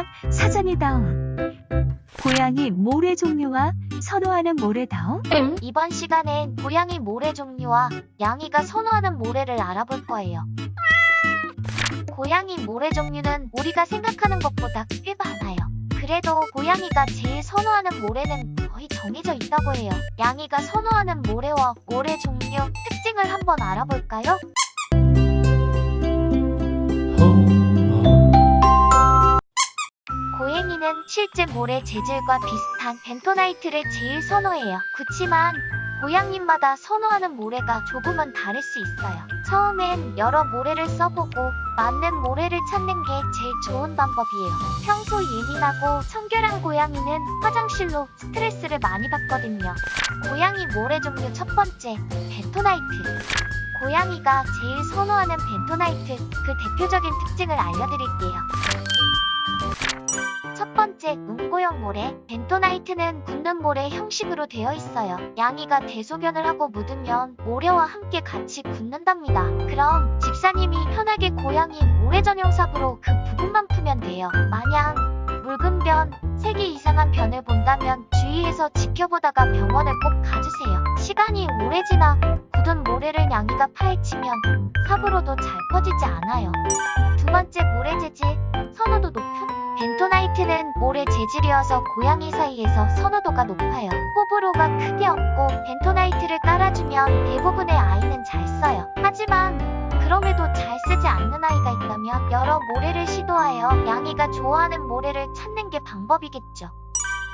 정답 사전이다움. 고양이 모래 종류와 선호하는 모래다움. 이번 시간엔 고양이 모래 종류와 양이가 선호하는 모래를 알아볼 거예요. 고양이 모래 종류는 우리가 생각하는 것보다 꽤 많아요. 그래도 고양이가 제일 선호하는 모래는 거의 정해져 있다고 해요. 양이가 선호하는 모래와 모래 종류 특징을 한번 알아볼까요? 고 양이는 실제 모래 재질과 비슷한 벤토나이트를 제일 선호해요. 그치만 고양이마다 선호하는 모래가 조금은 다를 수 있어요. 처음엔 여러 모래를 써보고 맞는 모래를 찾는 게 제일 좋은 방법이에요. 평소 예민하고 청결한 고양이는 화장실로 스트레스를 많이 받거든요. 고양이 모래 종류 첫 번째, 벤토나이트. 고양이가 제일 선호하는 벤토나이트, 그 대표적인 특징을 알려드릴게요. 첫 번째, 응고형 모래. 벤토나이트는 굳는 모래 형식으로 되어 있어요. 양이가 대소변을 하고 묻으면 모래와 함께 같이 굳는답니다. 그럼 집사님이 편하게 고양이 모래 전용 삽으로 그 부분만 풀면 돼요. 만약 묽은 변, 색이 이상한 변을 본다면 주의해서 지켜보다가 병원을 꼭 가주세요. 시간이 오래 지나 굳은 모래를 양이가 파헤치면 삽으로도 잘 퍼지지 않아요. 두 번째 모래 재질, 선호도 높은 벤토나이트는 모래 재질이어서 고양이 사이에서 선호도가 높아요. 호불호가 크게 없고 벤토나이트를 깔아주면 대부분의 아이는 잘 써요. 하지만 그럼에도 잘 쓰지 않는 아이가 있다면 여러 모래를 시도하여 양이가 좋아하는 모래를 찾는 게 방법이겠죠.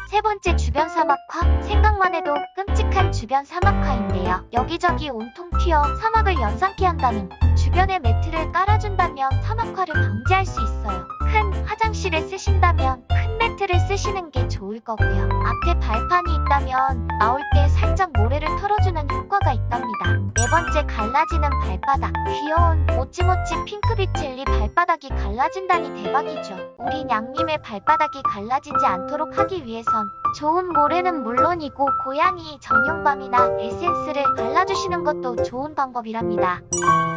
세 번째 주변 사막화 생각만 해도 끔찍한 주변 사막화인데요. 여기저기 온통 튀어 사막을 연상케 한다는 주변에 매트를 깔아준다면 사막화를 방지할 수 있어요. 큰 화장실에 쓰신다면 큰 매트를 쓰시는 게 좋을 거고요. 앞에 발판이 있다면 나올 때 살짝 모래를 털어주는 효과가 있답니다. 네 번째 갈라지는 발바닥 귀여운 모찌모찌 핑크빛 젤리 발바닥이 갈라진다니 대박이죠. 우린 양님의 발바닥이 갈라지지 않도록 하기 위해선 좋은 모래는 물론이고 고양이 전용밤이나 에센스를 발라주시는 것도 좋은 방법이랍니다.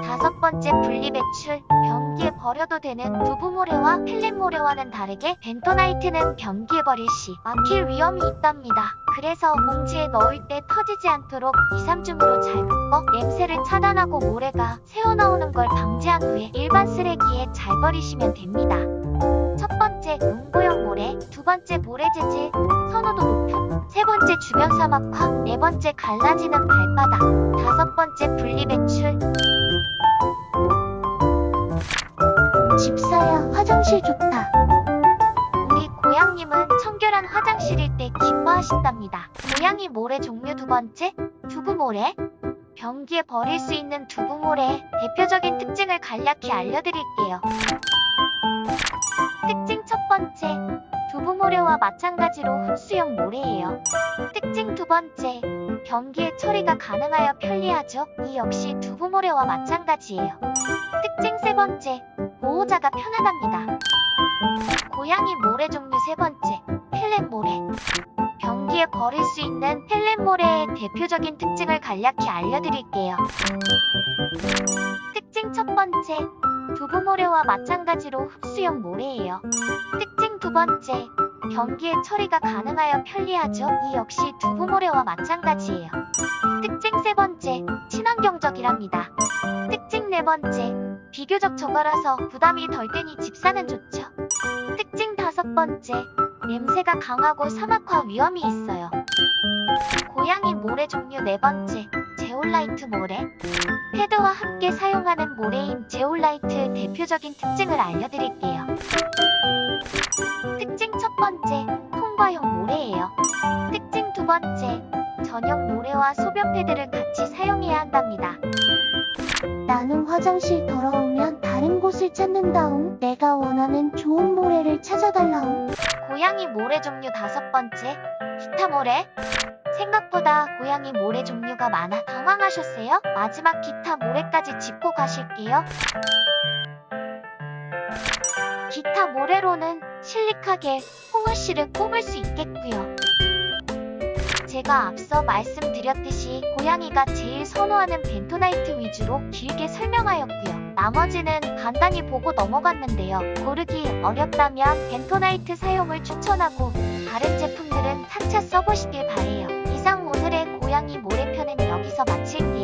다섯 번째 분리배출 변기에 버려도 되는 두부모래와 펠렛모래와는 다르게 벤토나이트는 변기에 버릴 시 막힐 위험이 있답니다. 그래서 봉지에 넣을 때 터지지 않도록 2, 3줌으로 잘 묶어 냄새를 차단하고 모래가 새어나오는 걸 방지한 후에 일반 쓰레기에 잘 버리시면 됩니다. 첫 번째 응고형 모래, 두 번째 모래 재질, 선호도 높음, 세 번째 주변 사막화, 네 번째 갈라지는 발바닥, 다섯 번째 분리 배출, 집사야 화장실 좋다. 우리 고양님은 청결한 화장실일 때 기뻐하신답니다. 고양이 모래 종류 두 번째, 두부 모래. 변기에 버릴 수 있는 두부모래 대표적인 특징을 간략히 알려드릴게요. 특징 첫 번째, 두부 모래와 마찬가지로 흡수형 모래예요. 특징 두 번째, 변기에 처리가 가능하여 편리하죠. 이 역시 두부 모래와 마찬가지예요. 특징 세 번째, 보호자가 편하답니다. 고양이 모래 종류 세 번째, 펠렛 모래. 변기에 버릴 수 있는 펠렛 모래의 대표적인 특징을 간략히 알려드릴게요. 특징 첫 번째, 두부 모래와 마찬가지로 흡수형 모래예요. 특징 두 번째, 변기에 처리가 가능하여 편리하죠. 이 역시 두부 모래와 마찬가지예요. 특징 세 번째, 친환경적이랍니다. 특징 네 번째, 비교적 저가라서 부담이 덜 되니 집사는 좋죠. 특징 다섯 번째, 냄새가 강하고 사막화 위험이 있어요. 고양이 모래 종류 네 번째, 제올라이트 모래. 패드와 함께 사용하는 모래인 제올라이트 대표적인 특징을 알려드릴게요. 특징 첫 번째, 통과형 모래예요. 특징 두 번째, 전용 모래와 소변 패드를 같이 사용해야 한답니다. 나는 화장실 다른 곳을 찾는다옹. 내가 원하는 좋은 모래를 찾아달라옹. 고양이 모래 종류 다섯 번째, 기타 모래. 생각보다 고양이 모래 종류가 많아 당황하셨어요? 마지막 기타 모래까지 짚고 가실게요. 기타 모래로는 실릭하게 홍어 씨를 뽑을 수 있겠고요. 제가 앞서 말씀드렸듯이 고양이가 제일 선호하는 벤토나이트 위주로 길게 설명하였고요. 나머지는 간단히 보고 넘어갔는데요. 고르기 어렵다면 벤토나이트 사용을 추천하고 다른 제품들은 타차 써보시길 바래요. 이상 오늘의 고양이 모래편은 여기서 마칠게요.